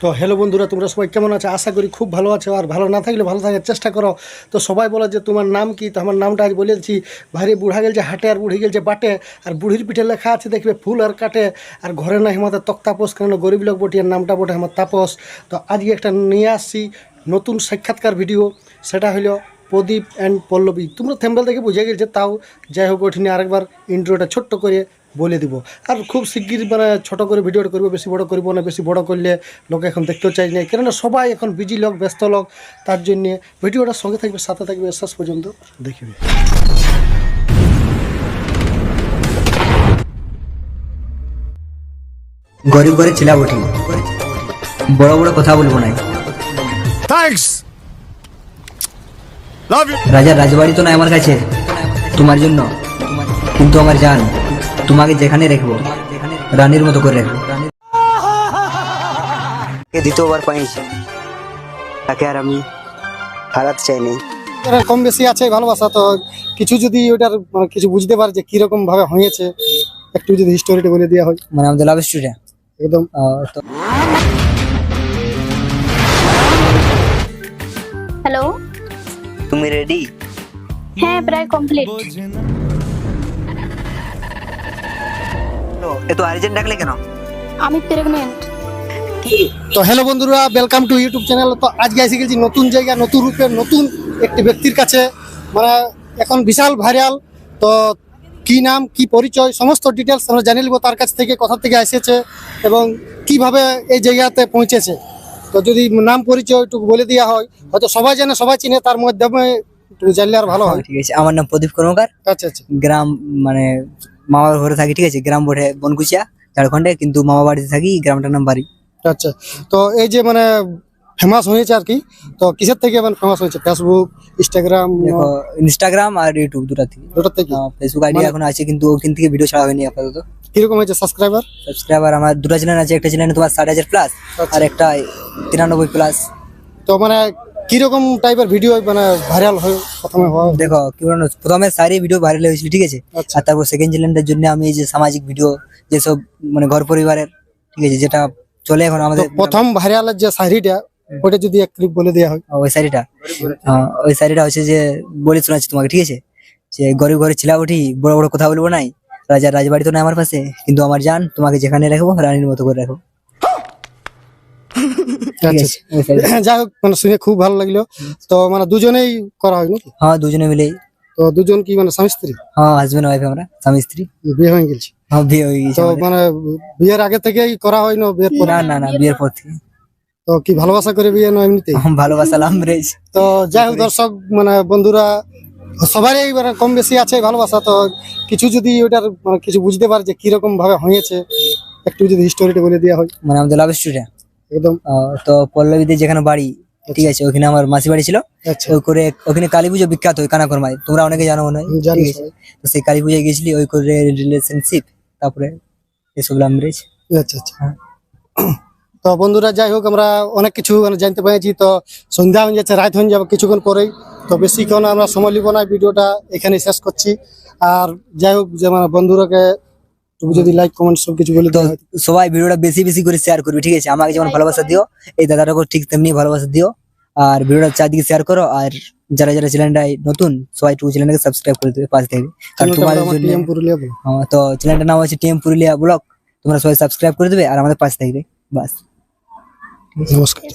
তো হ্যালো বন্ধুরা, তোমরা সবাই কেমন আছো? আশা করি খুব ভালো আছো। আর ভালো না থাকলে ভালো থাকার চেষ্টা করো। তো সবাই বলে যে তোমার নাম কি? তো আমার নামটা আজ বলেছি ভারী বুড়া গেলছে হাটে আর বুড়ি গেলছে বাটে। আর বুড়ির পিঠে লেখা আছে, দেখবে ফুল আর কাটে। আর ঘরে না আমাদের তক্তাপোষ কেন গরিব লোক বটি আর নামটা বটে আমার তাপস। তো আজকে একটা নিয়ে আসছি নতুন সাক্ষাৎকার ভিডিও। সেটা হলো প্রদীপ অ্যান্ড পল্লবী। তোমরা থেম্বেল দেখে বুঝে গেছে তাও যাই হোক ওঠিনি আরেকবার ইন্ট্রোটা ছোট্ট করে বলে দিব। আর খুব শিগগির মানে ছোট করে ভিডিওটা করব বেশি বড় করব না বেশি বড় করলে লোক এখন দেখতেও চাই না। কেননা সবাই এখন বিজি লোক ব্যস্ত লোক তার জন্যে ভিডিওটা সঙ্গে থাকবে সাথে থাকবে শেষ পর্যন্ত দেখবে গরিব ঘরে ছিলা উঠি বড় বড় কথা বলব নাই Thanks. রাজার রাজবাড়ি তো নাই আমার কাছে। তোমার জন্য। কিন্তু আমার জান তোমাকে যেখানে রাখব রানীর মতো করে রাখব। কে দ্বিতীয়বার পাইছি। তাকে আর আমি হারাতে চাইনি কম বেশি আছে ভালোবাসা তো। কিছু যদি ওটার মানে কিছু বুঝতে পারে যে কীরকম ভাবে হয়েছে একটু যদি হিস্টোরিটা বলে দেওয়া হয়। মানে আমাদের লাভ স্টোরিটা একদম। হ্যালো তুমি রেডি হ্যাঁ প্রায় কমপ্লিট এত আর্জেন্ট ডাকলে কেন? আমি প্রেগনেন্ট তো হ্যালো বন্ধুরা ওয়েলকাম টু ইউটিউব চ্যানেল তো আজকে এসে গেছি নতুন জায়গা নতুন রূপে নতুন একটি ব্যক্তির কাছে। মানে এখন বিশাল ভাইরাল তো কি নাম কি পরিচয় সমস্ত ডিটেলস আমরা জানিয়ে নেব তার কাছ থেকে কোথা থেকে এসেছে এবং কীভাবে এই জায়গাতে পৌঁছেছে। তো যদি নাম পরিচয় একটু বলে দেওয়া হয় হয়তো সবাই জানে সবাই চিনে তার মাধ্যমে একটু জানলে আর ভালো হয়। ঠিক আছে আমার নাম প্রদীপ কর্মকার। আচ্ছা আচ্ছা। গ্রাম মানে মামার ঘরে থাকি ঠিক আছে গ্রাম বটে বনকুচিয়া ঝাড়খণ্ডে কিন্তু মামা বাড়িতে থাকি গ্রামটার নাম বাড়ি। আচ্ছা তো এই যে মানে ফেমাস হয়েছে আর কি তো কিসের থেকে মানে ফেমাস হয়েছে? ফেসবুক ইনস্টাগ্রাম ইনস্টাগ্রাম আর ইউটিউব দুটা থেকে। দুটোর থেকে? ফেসবুক আইডি এখন আছে কিন্তু ওখান থেকে ভিডিও ছাড়া হয়নি আপাতত। কীরকম হয়েছে সাবস্ক্রাইবার সাবস্ক্রাইবার আমার দুটো চ্যানেল আছে একটা চ্যানেল তোমার ষাট হাজার প্লাস আচ্ছা। আর একটা তিরানব্বই প্লাস তো মানে কীরকম টাইপের ভিডিও মানে ভাইরাল হয় প্রথমে দেখো কি বলব প্রথমে সারি ভিডিও ভাইরাল হয়েছিল ঠিক আছে? আচ্ছা। আর তারপর সেকেন্ড চ্যানেলটার জন্য আমি এই যে সামাজিক ভিডিও যেসব মানে ঘর পরিবারের ঠিক আছে যেটা চলে এখন আমাদের প্রথম ভাইরালের যে শাড়িটা ওটা যদি এক ক্লিপ বলে দেওয়া হয়। ওই শাড়িটা? ওই শাড়িটা হচ্ছে যে বলে শোনাচ্ছি তোমাকে ঠিক আছে? যে গরিব ঘরে ছিলা উঠি বড় বড় কথা বলব নাই? রাজার রাজবাড়ি তো নাই আমার পাশে কিন্তু আমার জান তোমাকে যেখানে রাখব রানীর মতো করে রাখব। যাই হোক মানে শুনে খুব ভালো লাগল। তো মানে দুজনেই করা হয় নাকি? হ্যাঁ দুজনে মিলেই। তো দুজন কি মানে স্বামী স্ত্রী? হ্যাঁ হাজবেন্ড ওয়াইফ আমরা স্বামী স্ত্রী। বিয়ে হয়ে গেছে। হ্যাঁ বিয়ে হয়ে গেছে তো মানে বিয়ের আগে থেকেই করা হয় না বিয়ের পর? না না না বিয়ের পর থেকে। তো কি ভালোবাসা করে বিয়ে না এমনিতেই ভালোবাসা লাভ রেজ তো যাই হোক দর্শক মানে বন্ধুরা সবারই মানে কম বেশি আছে ভালোবাসা। তো কিছু যদি ওটার মানে কিছু বুঝতে পারে যে কীরকম ভাবে হয়েছে একটু যদি হিস্টোরিটা বলে দেওয়া হয়। মানে আমাদের লাভ স্টোরিটা একদম। তো পল্লবীদের যেখানে বাড়ি ঠিক আছে ওখানে আমার মাসি বাড়ি ছিল। আচ্ছা। ওই করে ওখানে কালী পুজো বিখ্যাত ওই কানাকরমায় তোমরা অনেকে জানো মনে হয় তো সেই কালী পুজোয় গেছিলি ওই করে রিলেশনশিপ তারপরে এসব লাভ আচ্ছা আচ্ছা। তো বন্ধুরা যাই হোক আমরা অনেক কিছু মানে জানতে পেরেছি। তো সন্ধ্যা হয়ে যাচ্ছে রাত হয়ে যাবে কিছুক্ষণ পরেই। তো বেশিক্ষণ আমরা সময় লিব না ভিডিওটা এখানে শেষ করছি। আর যাই হোক যে মানে বন্ধুরাকে তুমি যদি লাইক কমেন্ট সব কিছু বলে হয় সবাই ভিডিওটা বেশি বেশি করে শেয়ার করবে ঠিক আছে? আমাকে যেমন ভালোবাসা দিও এই দাদাটাকে ঠিক তেমনি ভালোবাসা দিও। আর ভিডিওটা চারদিকে শেয়ার করো আর যারা যারা চ্যানেলটা নতুন সবাই টু চ্যানেলটাকে সাবস্ক্রাইব করে দেবে পাশ থেকে কারণ তোমাদের জন্য। হ্যাঁ, তো চ্যানেলটার নাম হচ্ছে টিএম পুরুলিয়া ব্লগ। তোমরা সবাই সাবস্ক্রাইব করে দেবে আর আমাদের পাশে থাকবে। বাস। নমস্কার।